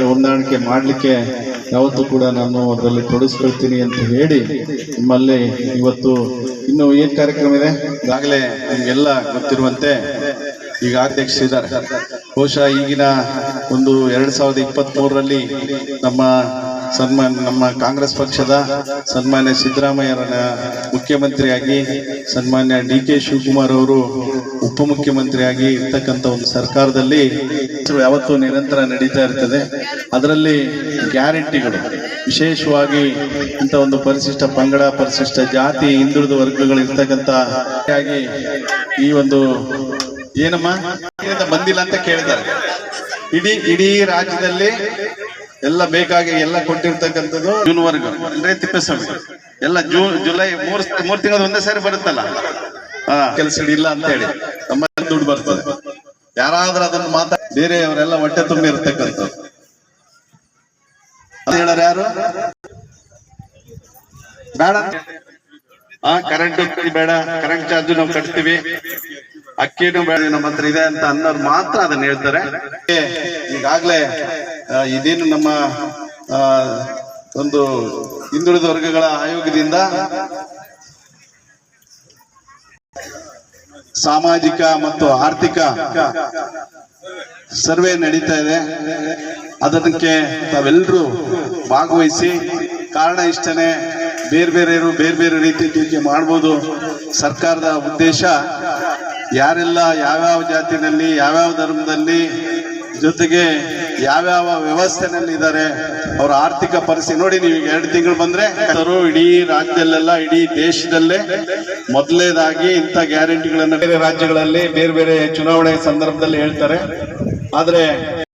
ಹೊಂದಾಣಿಕೆ ಮಾಡಲಿಕ್ಕೆ ಯಾವತ್ತೂ ಕೂಡ ನಾನು ಅದರಲ್ಲಿ ತೊಡಗಿಸ್ಕೊಳ್ತೀನಿ ಅಂತ ಹೇಳಿ ನಿಮ್ಮಲ್ಲಿ ಇವತ್ತು ಇನ್ನು ಏನ್ ಕಾರ್ಯಕ್ರಮ ಇದೆ? ಈಗಾಗಲೇ ನಿಮ್ಗೆಲ್ಲ ಗೊತ್ತಿರುವಂತೆ ಈಗ ಅಧ್ಯಕ್ಷರಿದ್ದಾರೆ ಬಹುಶಃ ಈಗಿನ ಒಂದು ಎರಡ್ ಸಾವಿರದ ಇಪ್ಪತ್ತ್ ನಮ್ಮ ಸನ್ಮಾನ್ಯ ನಮ್ಮ ಕಾಂಗ್ರೆಸ್ ಪಕ್ಷದ ಸನ್ಮಾನ್ಯ ಸಿದ್ದರಾಮಯ್ಯರನ್ನ ಮುಖ್ಯಮಂತ್ರಿಯಾಗಿ ಸನ್ಮಾನ್ಯ ಡಿ ಕೆ ಶಿವಕುಮಾರ್ ಅವರು ಉಪಮುಖ್ಯಮಂತ್ರಿಯಾಗಿ ಇರ್ತಕ್ಕಂಥ ಒಂದು ಸರ್ಕಾರದಲ್ಲಿ ಯಾವತ್ತೂ ನಿರಂತರ ನಡೀತಾ ಇರ್ತದೆ. ಅದರಲ್ಲಿ ಗ್ಯಾರಂಟಿಗಳು, ವಿಶೇಷವಾಗಿ ಇಂಥ ಒಂದು ಪರಿಶಿಷ್ಟ ಪಂಗಡ, ಪರಿಶಿಷ್ಟ ಜಾತಿ, ಹಿಂದುಳಿದ ವರ್ಗಗಳು ಇರ್ತಕ್ಕಂಥ ಈ ಒಂದು ಏನಮ್ಮ? ಬಂದಿಲ್ಲ ಅಂತ ಕೇಳಿದ್ದಾರೆ. ಇಡೀ ಇಡೀ ರಾಜ್ಯದಲ್ಲಿ ಎಲ್ಲ ಬೇಕಾಗಿ ಎಲ್ಲ ಕೊಟ್ಟಿರ್ತಕ್ಕಂಥದ್ದು. ಜೂನ್ ವರ್ಗ ಅಂದ್ರೆ ತಿಪ್ಪೇಸ್ವಾಮಿ. ಎಲ್ಲ ಜೂನ್ ಜುಲೈ ಮೂರ್ ಮೂರ್ ತಿಂಗಳು ಒಂದೇ ಸಾರಿ ಬರುತ್ತಲ್ಲ? ಕೆಲಸ ಇಲ್ಲ ಅಂತ ಹೇಳಿ. ನಮ್ಮ ದುಡ್ಡು ಬರ್ತದೆ. ಯಾರಾದ್ರೂ ಅದನ್ನ ಮಾತಾ ಬೇರೆಯವರೆಲ್ಲ ಹೊಟ್ಟೆ ತುಂಬಿ ಇರ್ತಕ್ಕಂಥದ್ದು. ಹೇಳೋರು ಯಾರು? ಬೇಡ. ಹಾ ಕರೆಂಟ್ ಬೇಡ. ಕರೆಂಟ್ ಚಾರ್ಜ್ ನಾವು ಕಟ್ತೀವಿ. ಅಕ್ಕಿನೂ ಬೇಡ. ನಮ್ಮ ಹತ್ರ ಇದೆ ಅಂತ ಅನ್ನೋರು ಮಾತ್ರ ಅದನ್ನ ಹೇಳ್ತಾರೆ. ಈಗಾಗ್ಲೇ ಇದೇನು ನಮ್ಮ ಒಂದು ಹಿಂದುಳಿದ ವರ್ಗಗಳ ಆಯೋಗದಿಂದ ಸಾಮಾಜಿಕ ಮತ್ತು ಆರ್ಥಿಕ ಸರ್ವೆ ನಡೀತಾ ಇದೆ. ಅದಕ್ಕೆ ತಾವೆಲ್ಲರೂ ಭಾಗವಹಿಸಿ, ಕಾರಣ ಇಷ್ಟನೇ, ಬೇರೆ ಬೇರೆಯವರು ಬೇರೆ ಬೇರೆ ರೀತಿ ಟೀಕೆ ಮಾಡ್ಬೋದು. ಸರ್ಕಾರದ ಉದ್ದೇಶ, ಯಾರೆಲ್ಲ ಯಾವ್ಯಾವ ಜಾತಿನಲ್ಲಿ, ಯಾವ್ಯಾವ ಧರ್ಮದಲ್ಲಿ ಜೊತೆಗೆ ಯಾವ್ಯಾವ ವ್ಯವಸ್ಥೆನಲ್ಲಿ ಇದ್ದಾರೆ ಅವರ ಆರ್ಥಿಕ ಪರಿಸ್ಥಿತಿ. ನೋಡಿ ನೀವು ಎರಡು ತಿಂಗಳು ಬಂದ್ರೆ ಇಡೀ ರಾಜ್ಯದಲ್ಲೆಲ್ಲ, ಇಡೀ ದೇಶದಲ್ಲೇ ಮೊದಲೇದಾಗಿ ಇಂಥ ಗ್ಯಾರಂಟಿಗಳನ್ನ ಬೇರೆ ರಾಜ್ಯಗಳಲ್ಲಿ ಬೇರೆ ಬೇರೆ ಚುನಾವಣೆ ಸಂದರ್ಭದಲ್ಲಿ ಹೇಳ್ತಾರೆ. ಆದ್ರೆ